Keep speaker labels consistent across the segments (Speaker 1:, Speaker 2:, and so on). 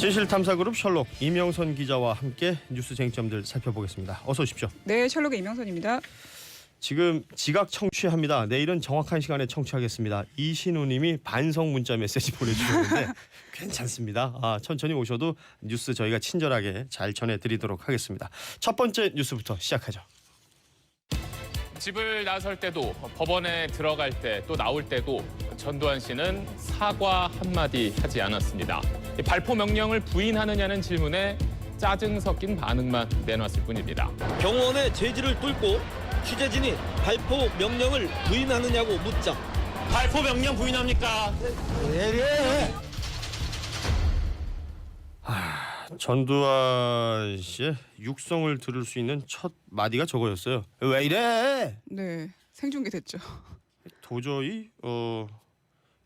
Speaker 1: 진실 탐사 그룹 셜록 이명선 기자와 함께 뉴스 쟁점들 살펴보겠습니다. 어서 오십시오.
Speaker 2: 네, 셜록의 이명선입니다.
Speaker 1: 지금 지각 청취합니다. 내일은 정확한 시간에 청취하겠습니다. 이신우님이 반성 문자 메시지 보내주셨는데 괜찮습니다. 아, 천천히 오셔도 뉴스 저희가 친절하게 잘 전해드리도록 하겠습니다. 첫 번째 뉴스부터 시작하죠.
Speaker 3: 집을 나설 때도 법원에 들어갈 때 또 나올 때도 전두환 씨는 사과 한마디 하지 않았습니다. 이 발포 명령을 부인하느냐는 질문에 짜증 섞인 반응만 내놨을 뿐입니다.
Speaker 4: 병원의 제지를 뚫고 취재진이 발포 명령을 부인하느냐고 묻자
Speaker 5: 발포 명령 부인합니까?
Speaker 1: 전두환 씨의 육성을 들을 수 있는 첫 마디가 저거였어요. 왜 이래?
Speaker 2: 네, 생중계 됐죠.
Speaker 1: 도저히 어,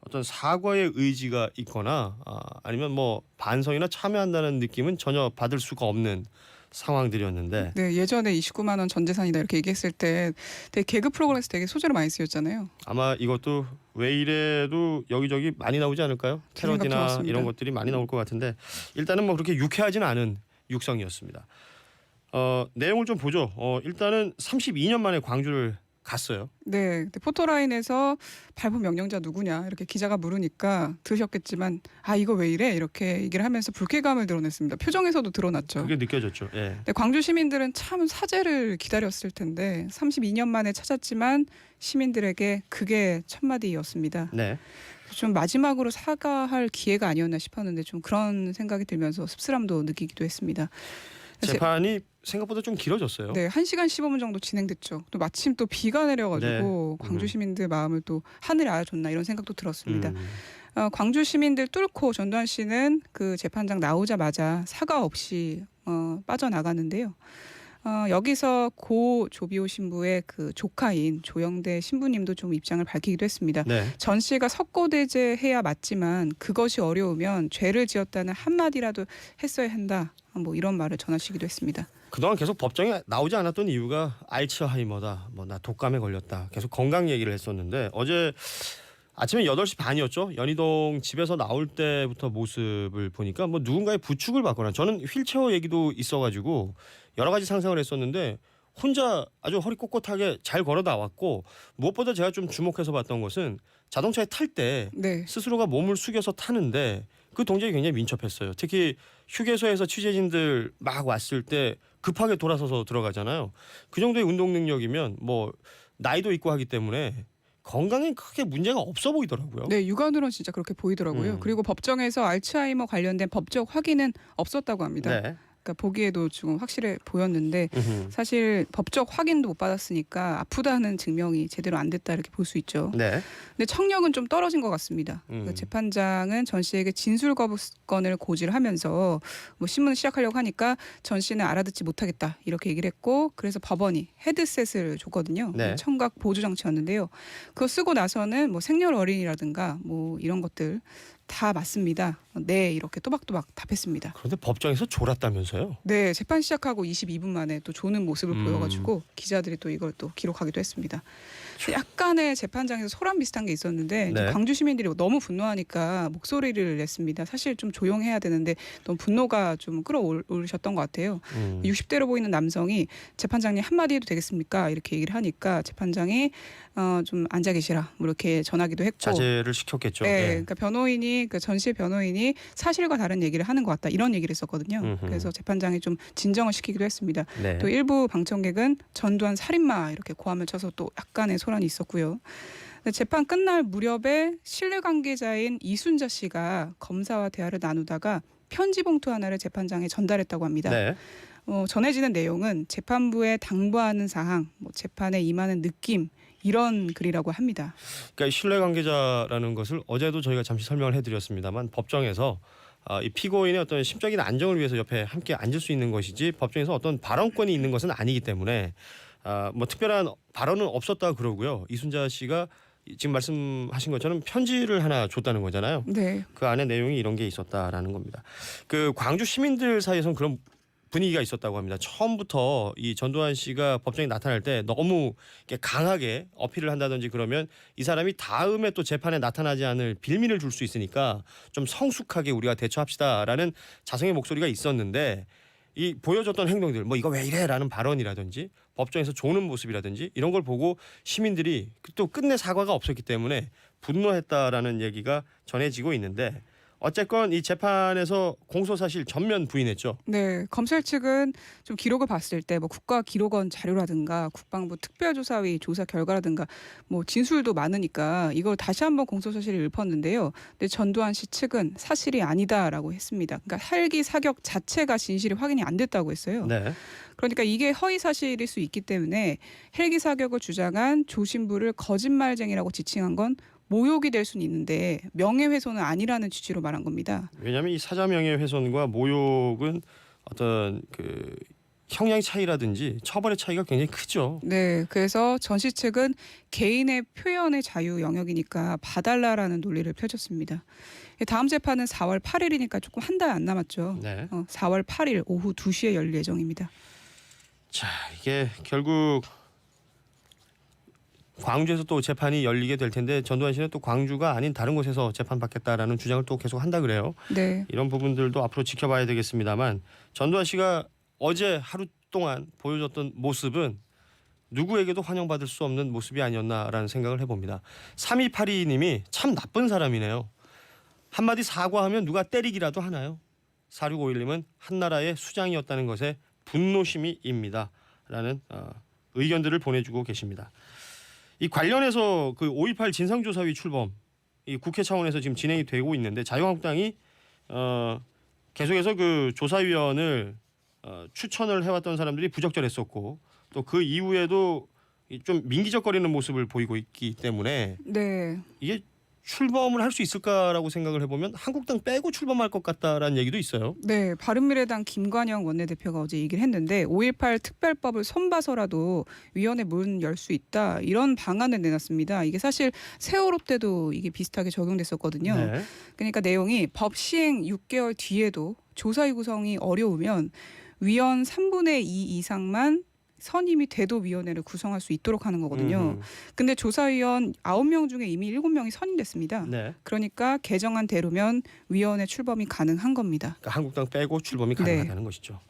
Speaker 1: 어떤 사과의 의지가 있거나 아, 아니면 뭐 반성이나 참여한다는 느낌은 전혀 받을 수가 없는 상황들이었는데
Speaker 2: 네, 예전에 29만 원 전 재산이다 이렇게 얘기했을 때 되게 개그 프로그램에서 되게 소재로 많이 쓰였잖아요.
Speaker 1: 아마 이것도 왜 이래도 여기저기 많이 나오지 않을까요? 테러디나. 이런 것들이 많이 나올 것 같은데 일단은 뭐 그렇게 유쾌하지는 않은 육성이었습니다. 어, 내용을 좀 보죠. 어, 일단은 32년 만에 광주를 갔어요.
Speaker 2: 네, 근데 포토라인에서 발포 명령자 누구냐 이렇게 기자가 물으니까 들으셨겠지만 아 이거 왜 이래 이렇게 얘기를 하면서 불쾌감을 드러냈습니다. 표정에서도 드러났죠.
Speaker 1: 그게 느껴졌죠. 예.
Speaker 2: 네, 광주 시민들은 참 사죄를 기다렸을 텐데 32년 만에 찾았지만 시민들에게 그게 첫 마디였습니다.
Speaker 1: 네.
Speaker 2: 좀 마지막으로 사과할 기회가 아니었나 싶었는데 좀 그런 생각이 들면서 씁쓸함도 느끼기도 했습니다. 제-
Speaker 1: 재판이 생각보다 좀 길어졌어요.
Speaker 2: 네, 1시간 15분 정도 진행됐죠. 또 마침 또 비가 내려가지고
Speaker 1: 네.
Speaker 2: 광주
Speaker 1: 음.
Speaker 2: 시민들 마음을 또 하늘에 알아줬나 이런 생각도 들었습니다.
Speaker 1: 음.
Speaker 2: 어, 광주 시민들 뚫고 전두환 씨는 그 재판장 나오자마자 사과 없이 어, 빠져나가는데요. 어, 여기서 고 조비오 신부의 그 조카인 조영대 신부님도 좀 입장을 밝히기도 했습니다.
Speaker 1: 네.
Speaker 2: 전 씨가 석고대죄 해야 맞지만 그것이 어려우면 죄를 지었다는 한마디라도 했어야 한다. 뭐 이런 말을 전하시기도 했습니다.
Speaker 1: 그동안 계속 법정에 나오지 않았던 이유가 알츠하이머다. 뭐 나 독감에 걸렸다. 계속 건강 얘기를 했었는데 어제 아침에 8시 반이었죠. 연희동 집에서 나올 때부터 모습을 보니까 뭐 누군가의 부축을 받거나 저는 휠체어 얘기도 있어 가지고 여러 가지 상상을 했었는데 혼자 아주 허리 꼿꼿하게 잘 걸어 나왔고 무엇보다 제가 좀 주목해서 봤던 것은 자동차에 탈때
Speaker 2: 네.
Speaker 1: 스스로가 몸을 숙여서 타는데 그 동작이 굉장히 민첩했어요. 특히 휴게소에서 취재진들 막 왔을 때 급하게 돌아서서 들어가잖아요. 그 정도의 운동 능력이면 뭐 나이도 있고 하기 때문에 건강에 크게 문제가 없어 보이더라고요.
Speaker 2: 네, 육안으로는 진짜 그렇게 보이더라고요.
Speaker 1: 음.
Speaker 2: 그리고 법정에서 알츠하이머 관련된 법적 확인은 없었다고 합니다.
Speaker 1: 네.
Speaker 2: 그러니까 보기에도 지금 확실해 보였는데
Speaker 1: 음흠.
Speaker 2: 사실 법적 확인도 못 받았으니까 아프다는 증명이 제대로 안 됐다 이렇게 볼 수 있죠.
Speaker 1: 네.
Speaker 2: 근데 청력은 좀 떨어진 것 같습니다.
Speaker 1: 음.
Speaker 2: 그 재판장은 전 씨에게 진술 거부권을 고지하면서 뭐 신문을 시작하려고 하니까 전 씨는 알아듣지 못하겠다 이렇게 얘기를 했고 그래서 법원이 헤드셋을 줬거든요.
Speaker 1: 네.
Speaker 2: 청각 보조 장치였는데요. 그거 쓰고 나서는 뭐 생년월일이라든가 뭐 이런 것들 다 맞습니다. 네 이렇게 또박또박 답했습니다.
Speaker 1: 그런데 법정에서 졸았다면서요?
Speaker 2: 네, 재판 시작하고 22분 만에 또 조는 모습을
Speaker 1: 음.
Speaker 2: 보여가지고 기자들이 또 이걸 또 기록하기도 했습니다. 약간의 재판장에서 소란 비슷한 게 있었는데 이제
Speaker 1: 네.
Speaker 2: 광주 시민들이 너무 분노하니까 목소리를 냈습니다. 사실 좀 조용해야 되는데 너무 분노가 좀 끌어오르셨던 것 같아요.
Speaker 1: 음.
Speaker 2: 60대로 보이는 남성이 재판장님 한마디 해도 되겠습니까? 이렇게 얘기를 하니까 재판장이 어, 좀 앉아 계시라 뭐 이렇게 전하기도 했고
Speaker 1: 자제를 시켰겠죠.
Speaker 2: 네,
Speaker 1: 예.
Speaker 2: 그러니까 변호인이 그 전시의 변호인이 사실과 다른 얘기를 하는 것 같다 이런 얘기를 했었거든요.
Speaker 1: 음흠.
Speaker 2: 그래서 재판장이 좀 진정을 시키기도 했습니다.
Speaker 1: 네.
Speaker 2: 또 일부 방청객은 전두환 살인마 이렇게 고함을 쳐서 또 약간의 소란이 있었고요. 재판 끝날 무렵에 실내 관계자인 이순자 씨가 검사와 대화를 나누다가 편지 봉투 하나를 재판장에 전달했다고 합니다.
Speaker 1: 네.
Speaker 2: 어, 전해지는 내용은 재판부에 당부하는 사항, 뭐 재판에 임하는 느낌 이런 글이라고 합니다.
Speaker 1: 그러니까 신뢰 관계자라는 것을 어제도 저희가 잠시 설명을 해드렸습니다만 법정에서 아, 이 피고인의 어떤 심적인 안정을 위해서 옆에 함께 앉을 수 있는 것이지 법정에서 어떤 발언권이 있는 것은 아니기 때문에 아, 뭐 특별한 발언은 없었다 그러고요. 이순자 씨가 지금 말씀하신 것처럼 편지를 하나 줬다는 거잖아요.
Speaker 2: 네,
Speaker 1: 그 안에 내용이 이런 게 있었다라는 겁니다. 그 광주 시민들 사이에서는 그런 분위기가 있었다고 합니다. 처음부터 이 전두환 씨가 법정에 나타날 때 너무 이렇게 강하게 어필을 한다든지 그러면 이 사람이 다음에 또 재판에 나타나지 않을 빌미를 줄 수 있으니까 좀 성숙하게 우리가 대처합시다라는 자성의 목소리가 있었는데 이 보여줬던 행동들 뭐 이거 왜 이래라는 발언이라든지 법정에서 조는 모습이라든지 이런 걸 보고 시민들이 또 끝내 사과가 없었기 때문에 분노했다라는 얘기가 전해지고 있는데 어쨌건 이 재판에서 공소 사실 전면 부인했죠.
Speaker 2: 네, 검찰 측은 좀 기록을 봤을 때 뭐 국가 기록원 자료라든가 국방부 특별조사위 조사 결과라든가 뭐 진술도 많으니까 이걸 다시 한번 공소 사실을 읊었는데요. 근데 전두환 씨 측은 사실이 아니다라고 했습니다. 그러니까 헬기 사격 자체가 진실이 확인이 안 됐다고 했어요.
Speaker 1: 네.
Speaker 2: 그러니까 이게 허위 사실일 수 있기 때문에 헬기 사격을 주장한 조 신부를 거짓말쟁이라고 지칭한 건 모욕이 될 수는 있는데 명예훼손은 아니라는 취지로 말한 겁니다.
Speaker 1: 왜냐하면 이 사자 명예 훼손과 모욕은 어떤 그 형량 차이라든지 처벌의 차이가 굉장히 크죠.
Speaker 2: 네, 그래서 전씨 측은 개인의 표현의 자유 영역이니까 봐달라라는 논리를 펼쳤습니다. 다음 재판은 4월 8일이니까 조금 한 달 안 남았죠.
Speaker 1: 네.
Speaker 2: 어, 4월 8일 오후 2시에 열릴 예정입니다.
Speaker 1: 자 이게 결국 광주에서 또 재판이 열리게 될 텐데 전두환 씨는 또 광주가 아닌 다른 곳에서 재판 받겠다라는 주장을 또 계속 한다 그래요.
Speaker 2: 네,
Speaker 1: 이런 부분들도 앞으로 지켜봐야 되겠습니다만 전두환 씨가 어제 하루 동안 보여줬던 모습은 누구에게도 환영받을 수 없는 모습이 아니었나라는 생각을 해봅니다. 3282님이 참 나쁜 사람이네요. 한마디 사과하면 누가 때리기라도 하나요? 4651님은 한나라의 수장이었다는 것에 분노심이 입니다. 라는 어, 의견들을 보내주고 계십니다. 이 관련해서 그 5.18 진상조사위 출범 이 국회 차원에서 지금 진행이 되고 있는데 자유한국당이 어, 계속해서 그 조사위원을 어, 추천을 해왔던 사람들이 부적절했었고 또 그 이후에도 이좀 민기적거리는 모습을 보이고 있기 때문에
Speaker 2: 네,
Speaker 1: 이게 출범을 할 수 있을까라고 생각을 해보면 한국당 빼고 출범할 것 같다라는 얘기도 있어요.
Speaker 2: 네, 바른미래당 김관영 원내대표가 어제 얘기를 했는데 5.18 특별법을 손봐서라도 위원회 문 열 수 있다 이런 방안을 내놨습니다. 이게 사실 세월호 때도 이게 비슷하게 적용됐었거든요.
Speaker 1: 네.
Speaker 2: 그러니까 내용이 법 시행 6개월 뒤에도 조사위 구성이 어려우면 위원 3분의 2 이상만 선임이 돼도 위원회를 구성할 수 있도록 하는 거거든요.
Speaker 1: 음,
Speaker 2: 근데 조사위원 9명 중에 이미 7명이 선임됐습니다.
Speaker 1: 네.
Speaker 2: 그러니까 개정안 대로면 위원회 출범이 가능한 겁니다.
Speaker 1: 그러니까 한국당 빼고 출범이
Speaker 2: 네.
Speaker 1: 가능하다는 것이죠.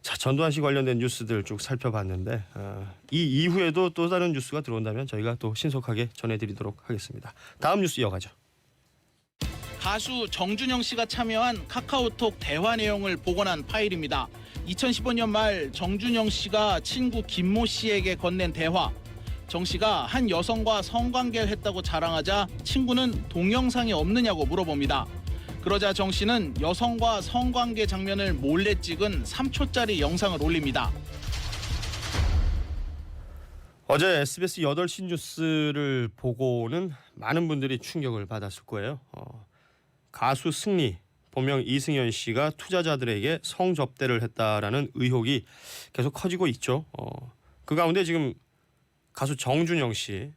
Speaker 1: 자 전두환 씨 관련된 뉴스들 쭉 살펴봤는데 어, 이 이후에도 또 다른 뉴스가 들어온다면 저희가 또 신속하게 전해드리도록 하겠습니다. 다음 뉴스 이어가죠.
Speaker 6: 가수 정준영 씨가 참여한 카카오톡 대화 내용을 복원한 파일입니다. 2015년 말 정준영 씨가 친구 김모 씨에게 건넨 대화. 정 씨가 한 여성과 성관계를 했다고 자랑하자 친구는 동영상이 없느냐고 물어봅니다. 그러자 정 씨는 여성과 성관계 장면을 몰래 찍은 3초짜리 영상을 올립니다.
Speaker 1: 어제 SBS 8시 뉴스를 보고는 많은 분들이 충격을 받았을 거예요. 어, 가수 승리 본명 이승현 씨가 투자자들에게 성접대를 했다라는 의혹이 계속 커지고 있죠. 어, 그 가운데 지금 가수 정준영 씨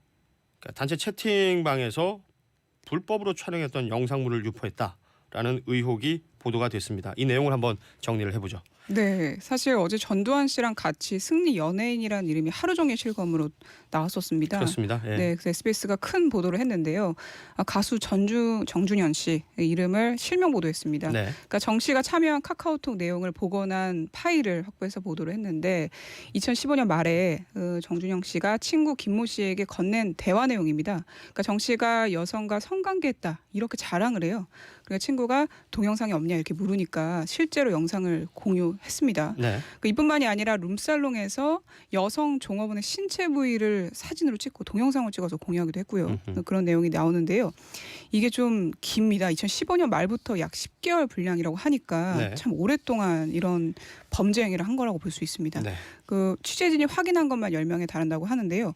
Speaker 1: 그러니까 단체 채팅방에서 불법으로 촬영했던 영상물을 유포했다라는 의혹이 보도가 됐습니다. 이 내용을 한번 정리를 해보죠.
Speaker 2: 네, 사실 어제 전두환 씨랑 같이 승리 연예인이라는 이름이 하루 종일 실검으로 나왔었습니다.
Speaker 1: 그렇습니다. 예.
Speaker 2: 네, 그래서 SBS가 큰 보도를 했는데요. 아, 가수 전주 정준현 씨 이름을 실명 보도했습니다.
Speaker 1: 네.
Speaker 2: 그러니까 정 씨가 참여한 카카오톡 내용을 복원한 파일을 확보해서 보도를 했는데 2015년 말에 그 정준영 씨가 친구 김모 씨에게 건넨 대화 내용입니다. 그러니까 정 씨가 여성과 성관계했다 이렇게 자랑을 해요. 그러니까 친구가 동영상이 없냐 이렇게 물으니까 실제로 영상을 공유했습니다.
Speaker 1: 네.
Speaker 2: 그 이뿐만이 아니라 룸살롱에서 여성 종업원의 신체 부위를 사진으로 찍고 동영상을 찍어서 공유하기도 했고요.
Speaker 1: 음흠.
Speaker 2: 그런 내용이 나오는데요. 이게 좀 깁니다. 2015년 말부터 약 10개월 분량이라고 하니까
Speaker 1: 네.
Speaker 2: 참 오랫동안 이런 범죄 행위를 한 거라고 볼 수 있습니다.
Speaker 1: 네.
Speaker 2: 그 취재진이 확인한 것만 10명에 달한다고 하는데요.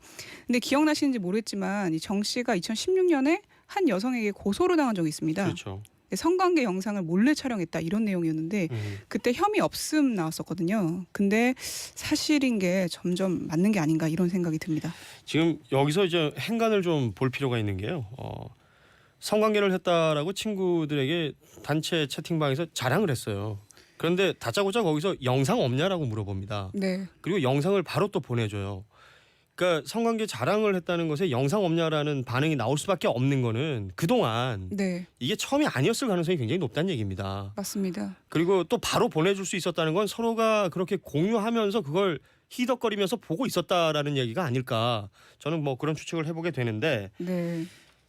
Speaker 2: 근데 기억나시는지 모르겠지만 이 정 씨가 2016년에 한 여성에게 고소를 당한 적이 있습니다.
Speaker 1: 그렇죠.
Speaker 2: 성관계 영상을 몰래 촬영했다 이런 내용이었는데
Speaker 1: 음.
Speaker 2: 그때 혐의 없음 나왔었거든요. 근데 사실인 게 점점 맞는 게 아닌가 이런 생각이 듭니다.
Speaker 1: 지금 여기서 이제 행간을 좀 볼 필요가 있는 게요. 어, 성관계를 했다라고 친구들에게 단체 채팅방에서 자랑을 했어요. 그런데 다짜고짜 거기서 영상 없냐라고 물어봅니다.
Speaker 2: 네,
Speaker 1: 그리고 영상을 바로 또 보내줘요. 그러니까 성관계 자랑을 했다는 것에 영상 없냐라는 반응이 나올 수밖에 없는 거는 그동안
Speaker 2: 네,
Speaker 1: 이게 처음이 아니었을 가능성이 굉장히 높다는 얘기입니다.
Speaker 2: 맞습니다.
Speaker 1: 그리고 또 바로 보내줄 수 있었다는 건 서로가 그렇게 공유하면서 그걸 희덕거리면서 보고 있었다라는 얘기가 아닐까 저는 뭐 그런 추측을 해보게 되는데
Speaker 2: 네,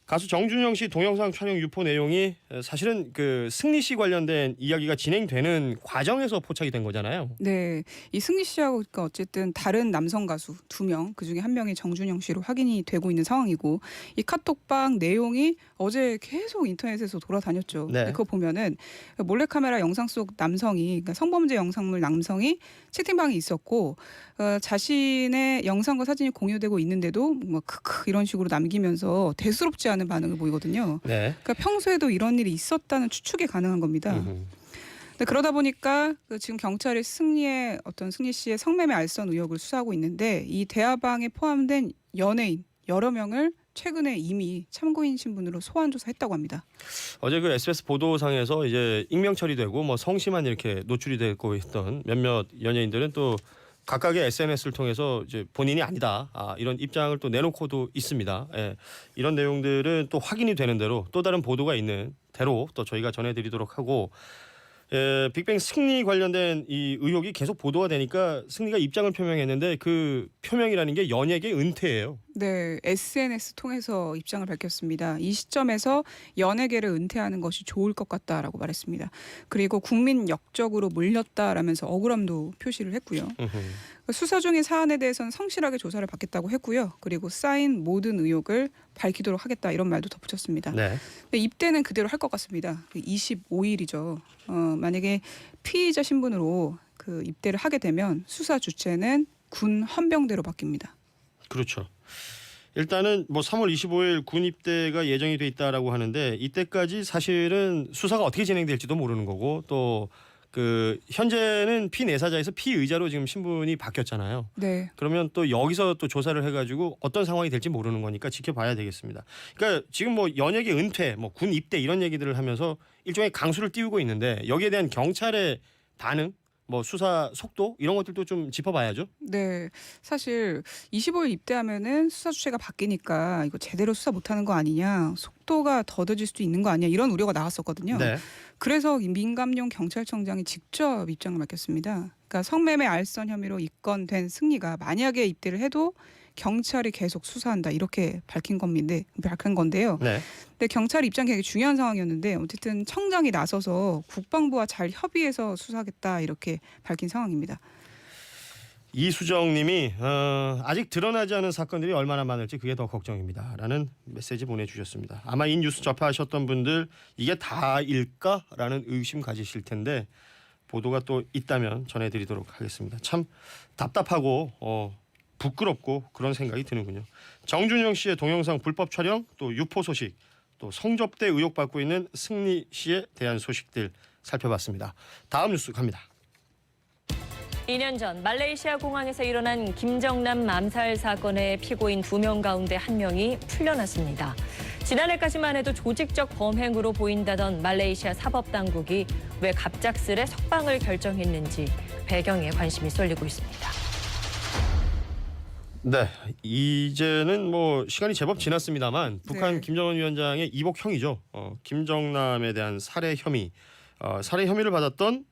Speaker 1: 가수 정준영 씨 동영상 촬영 유포 내용이 사실은 그 승리 씨 관련된 이야기가 진행되는 과정에서 포착이 된 거잖아요.
Speaker 2: 네. 이 승리 씨하고 그러니까 어쨌든 다른 남성 가수 두 명, 그 중에 한 명이 정준영 씨로 확인이 되고 있는 상황이고 이 카톡방 내용이 어제 계속 인터넷에서 돌아다녔죠.
Speaker 1: 네.
Speaker 2: 그거 보면은 몰래 카메라 영상 속 남성이 그러니까 성범죄 영상물 남성이 채팅방에 있었고 어, 자신의 영상과 사진이 공유되고 있는데도 뭐 크크 이런 식으로 남기면서 대수롭지 않은 반응을 보이거든요.
Speaker 1: 네.
Speaker 2: 그러니까 평소에도 이런 일이 있었다는 추측이 가능한 겁니다.
Speaker 1: 음흠.
Speaker 2: 네, 그러다 보니까 그 지금 경찰이 승리의 어떤 승리 씨의 성매매 알선 의혹을 수사하고 있는데 이 대화방에 포함된 연예인 여러 명을 최근에 이미 참고인 신분으로 소환 조사했다고 합니다.
Speaker 1: 어제 그 SBS 보도상에서 이제 익명 처리되고 뭐 성씨만 이렇게 노출이 되고 있던 몇몇 연예인들은 또 각각의 SNS를 통해서 이제 본인이 아니다 아, 이런 입장을 또 내놓고도 있습니다. 예. 이런 내용들은 또 확인이 되는 대로 또 다른 보도가 있는 대로 또 저희가 전해드리도록 하고 예, 빅뱅 승리 관련된 이 의혹이 계속 보도가 되니까 승리가 입장을 표명했는데 그 표명이라는 게 연예계 은퇴예요.
Speaker 2: 네, SNS 통해서 입장을 밝혔습니다. 이 시점에서 연예계를 은퇴하는 것이 좋을 것 같다라고 말했습니다. 그리고 국민 역적으로 몰렸다라면서 억울함도 표시를 했고요. 수사 중인 사안에 대해서는 성실하게 조사를 받겠다고 했고요. 그리고 쌓인 모든 의혹을 밝히도록 하겠다 이런 말도 덧붙였습니다.
Speaker 1: 네.
Speaker 2: 입대는 그대로 할 것 같습니다. 25일이죠. 어, 만약에 피의자 신분으로 그 입대를 하게 되면 수사 주체는 군 헌병대로 바뀝니다.
Speaker 1: 그렇죠. 일단은 뭐 3월 25일 군 입대가 예정이 돼 있다라고 하는데 이때까지 사실은 수사가 어떻게 진행될지도 모르는 거고 또 그 현재는 피내사자에서 피의자로 지금 신분이 바뀌었잖아요.
Speaker 2: 네,
Speaker 1: 그러면 또 여기서 또 조사를 해가지고 어떤 상황이 될지 모르는 거니까 지켜봐야 되겠습니다. 그러니까 지금 뭐 연예계 은퇴, 뭐 군 입대 이런 얘기들을 하면서 일종의 강수를 띄우고 있는데 여기에 대한 경찰의 반응, 뭐 수사 속도 이런 것들도 좀 짚어봐야죠.
Speaker 2: 네. 사실 25일 입대하면은 수사 주체가 바뀌니까 이거 제대로 수사 못하는 거 아니냐, 속도가 더뎌질 수도 있는 거 아니냐 이런 우려가 나왔었거든요.
Speaker 1: 네.
Speaker 2: 그래서 이 민감용 경찰청장이 직접 입장을 밝혔습니다. 그러니까 성매매 알선 혐의로 입건된 승리가 만약에 입대를 해도 경찰이 계속 수사한다 이렇게 밝힌 겁니다. 밝힌 건데요.
Speaker 1: 네.
Speaker 2: 근데 경찰 입장 굉장히 중요한 상황이었는데 어쨌든 청장이 나서서 국방부와 잘 협의해서 수사하겠다 이렇게 밝힌 상황입니다.
Speaker 1: 이수정님이 어, 아직 드러나지 않은 사건들이 얼마나 많을지 그게 더 걱정입니다라는 메시지 보내주셨습니다. 아마 이 뉴스 접하셨던 분들 이게 다일까라는 의심 가지실 텐데 보도가 또 있다면 전해드리도록 하겠습니다. 참 답답하고 어, 부끄럽고 그런 생각이 드는군요. 정준영 씨의 동영상 불법 촬영 또 유포 소식 또 성접대 의혹 받고 있는 승리 씨에 대한 소식들 살펴봤습니다. 다음 뉴스 갑니다.
Speaker 7: 2년 전 말레이시아 공항에서 일어난 김정남 맘살 사건의 피고인 두명 가운데 한 명이 풀려났습니다. 지난해까지만 해도 조직적 범행으로 보인다던 말레이시아 사법당국이 왜 갑작스레 석방을 결정했는지 배경에 관심이 쏠리고 있습니다.
Speaker 1: 네, 이제는 뭐 시간이 제법 지났습니다만 북한
Speaker 2: 네.
Speaker 1: 김정은 위원장의 이복 형이죠. 어, 김정남에 대한 살해 혐의, 어, 살해 혐의를 받았던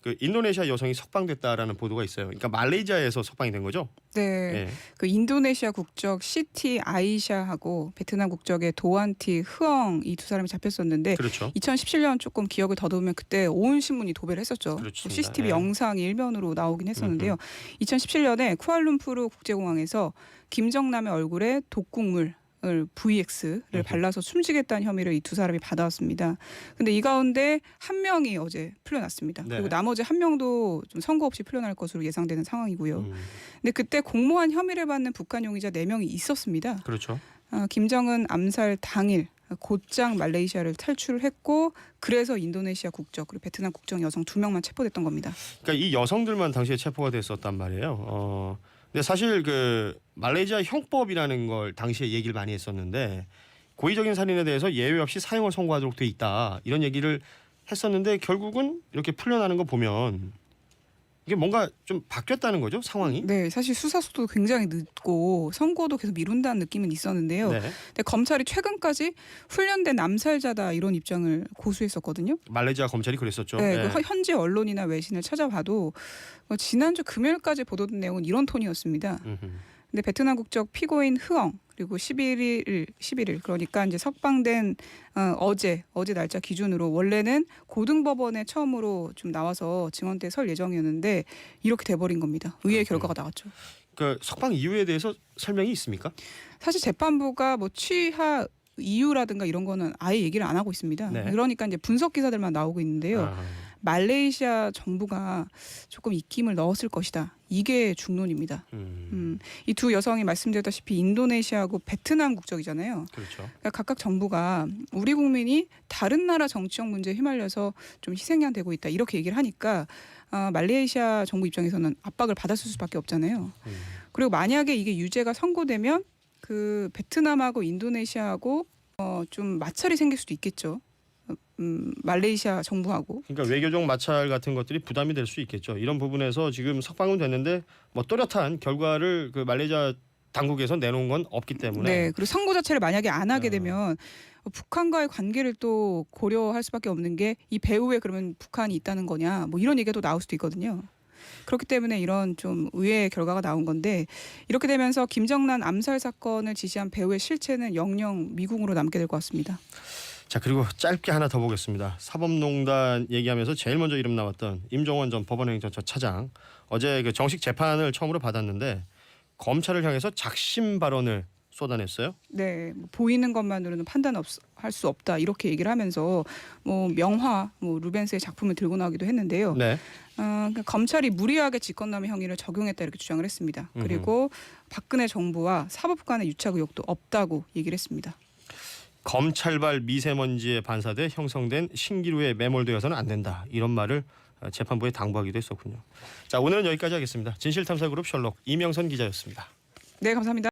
Speaker 1: 그 인도네시아 여성이 석방됐다라는 보도가 있어요. 그러니까 말레이시아에서 석방이 된 거죠.
Speaker 2: 네,
Speaker 1: 예.
Speaker 2: 그 인도네시아 국적 시티 아이샤하고 베트남 국적의 도안티 흐엉 이 두 사람이 잡혔었는데
Speaker 1: 그렇죠.
Speaker 2: 2017년 조금 기억을 더듬으면 그때 온 신문이 도배를 했었죠.
Speaker 1: 그렇습니다.
Speaker 2: CCTV
Speaker 1: 예.
Speaker 2: 영상이 일면으로 나오긴 했었는데요. 2017년에 쿠알룸푸르 국제공항에서 김정남의 얼굴에 독국물 을 VX를. 발라서 숨지겠다는 혐의를 이 두 사람이 받아왔습니다. 근데 이 가운데 한 명이 어제 풀려났습니다.
Speaker 1: 네.
Speaker 2: 그리고 나머지 한 명도 좀 선거 없이 풀려날 것으로 예상되는 상황이고요.
Speaker 1: 음,
Speaker 2: 근데 그때 공모한 혐의를 받는 북한 용의자 4명이 있었습니다.
Speaker 1: 그렇죠.
Speaker 2: 아, 김정은 암살 당일 곧장 말레이시아를 탈출을 했고 그래서 인도네시아 국적 그리고 베트남 국적 여성 두 명만 체포됐던 겁니다.
Speaker 1: 그러니까 이 여성들만 당시에 체포가 됐었단 말이에요. 어, 근데 사실 그 말레이시아 형법이라는 걸 당시에 얘기를 많이 했었는데 고의적인 살인에 대해서 예외 없이 사형을 선고하도록 돼 있다. 이런 얘기를 했었는데 결국은 이렇게 풀려나는 거 보면 이게 뭔가 좀 바뀌었다는 거죠 상황이.
Speaker 2: 네, 사실 수사 속도도 굉장히 늦고 선고도 계속 미룬다는 느낌은 있었는데요.
Speaker 1: 네.
Speaker 2: 근데 검찰이 최근까지 훈련된 남살자다 이런 입장을 고수했었거든요.
Speaker 1: 말레이시아 검찰이 그랬었죠.
Speaker 2: 네,
Speaker 1: 네.
Speaker 2: 그 현지 언론이나 외신을 찾아봐도 어, 지난주 금요일까지 보도된 내용은 이런 톤이었습니다.
Speaker 1: 음흠.
Speaker 2: 근데 베트남 국적 피고인 흐엉 그리고 11일 11일 그러니까 이제 석방된 어, 어제 어제 날짜 기준으로 원래는 고등법원에 처음으로 좀 나와서 증언대 설 예정이었는데 이렇게 돼버린 겁니다. 의외의 결과가 나왔죠.
Speaker 1: 그 석방 이유에 대해서 설명이 있습니까?
Speaker 2: 사실 재판부가 뭐 취하 이유라든가 이런 거는 아예 얘기를 안 하고 있습니다.
Speaker 1: 네.
Speaker 2: 그러니까 이제 분석 기사들만 나오고 있는데요.
Speaker 1: 아,
Speaker 2: 말레이시아 정부가 조금 입김을 넣었을 것이다. 이게 중론입니다.
Speaker 1: 음,
Speaker 2: 음, 이 두 여성이 말씀드렸다시피 인도네시아하고 베트남 국적이잖아요.
Speaker 1: 그렇죠.
Speaker 2: 그러니까 각각 정부가 우리 국민이 다른 나라 정치적 문제에 휘말려서 좀 희생양 되고 있다 이렇게 얘기를 하니까 아, 말레이시아 정부 입장에서는 압박을 받았을 수밖에 없잖아요.
Speaker 1: 음.
Speaker 2: 그리고 만약에 이게 유죄가 선고되면 그 베트남하고 인도네시아하고 어, 좀 마찰이 생길 수도 있겠죠. 음, 말레이시아 정부하고
Speaker 1: 그러니까 외교적 마찰 같은 것들이 부담이 될 수 있겠죠. 이런 부분에서 지금 석방은 됐는데 뭐 또렷한 결과를 그 말레이시아 당국에서 내놓은 건 없기 때문에
Speaker 2: 네, 그리고 선고 자체를 만약에 안 하게
Speaker 1: 어.
Speaker 2: 되면 북한과의 관계를 또 고려할 수밖에 없는 게 이 배후에 그러면 북한이 있다는 거냐, 뭐 이런 얘기가 또 나올 수도 있거든요. 그렇기 때문에 이런 좀 의외의 결과가 나온 건데 이렇게 되면서 김정란 암살 사건을 지시한 배우의 실체는 영영 미궁으로 남게 될 것 같습니다.
Speaker 1: 자 그리고 짧게 하나 더 보겠습니다. 사법농단 얘기하면서 제일 먼저 이름 나왔던 임종원 전 법원행정처 차장 어제 그 정식 재판을 처음으로 받았는데 검찰을 향해서 작심 발언을 쏟아냈어요.
Speaker 2: 네, 뭐 보이는 것만으로는 판단 할 수 없다 이렇게 얘기를 하면서 뭐 명화, 뭐 루벤스의 작품을 들고 나오기도 했는데요.
Speaker 1: 네.
Speaker 2: 어, 그러니까 검찰이 무리하게 직권남용 형의를 적용했다 이렇게 주장을 했습니다.
Speaker 1: 음흠.
Speaker 2: 그리고 박근혜 정부와 사법 간의 유착 의혹도 없다고 얘기를 했습니다.
Speaker 1: 검찰발 미세먼지에 반사돼 형성된 신기루에 매몰되어서는 안 된다 이런 말을 어, 재판부에 당부하기도 했었군요. 자 오늘은 여기까지 하겠습니다. 진실탐사그룹 셜록 이명선 기자였습니다.
Speaker 2: 네, 감사합니다.